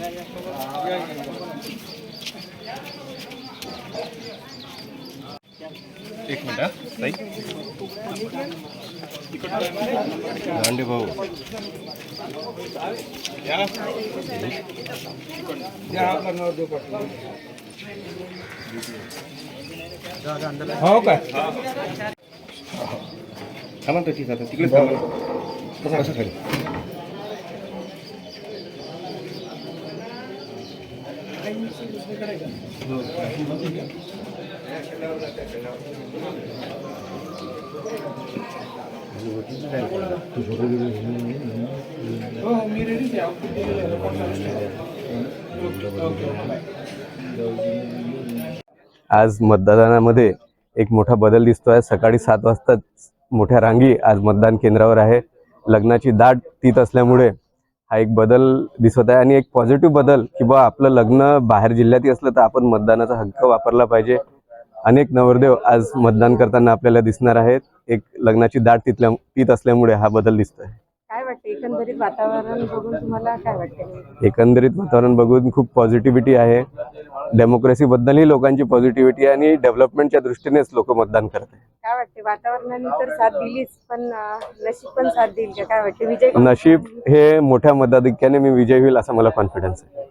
Ya, ya, ya, ya. एक minute हा ताई दांडे भाऊ हो काय थांबा तर ठीक आता तिकडेच थांबा कसं खाली हो मी रेडीच आज मतदानामध्ये एक मोठा बदल दिसतोय. सकाळी सात वाजता मोठ्या रांगी आज मतदान केंद्रावर आहे. लग्नाची दाट तीत असल्यामुळे हा एक बदल दिसत आहे आणि एक पॉझिटिव्ह बदल की बा आपलं लग्न बाहेर जिल्ह्यातही असलं तर आपण मतदानाचा हक्क वापरला पाहिजे. अनेक नवरदेव आज मतदान करताना आपल्याला दिसणार आहेत. एक लग्नाची दाट तिथल्या तीत असल्यामुळे हा बदल दिसतोय. काय वाटते एकंदरीत वातावरण बघून तुम्हाला काय वाटते? एकंदरीत वातावरण बघून खूप पॉझिटिव्हिटी आहे. डेमोक्रेसी बद्दलही लोकांची पॉझिटिव्हिटी आहे आणि डेव्हलपमेंटच्या दृष्टीनेच लोक मतदान करत आहेत काय वाटते वातावरणाने तर साथ दिलीच पण नशीब पण साथ देईल काय वाटते विजय? नशीब हे मोठ्या मताधिक्याने मी विजय होईल असा मला कॉन्फिडन्स आहे.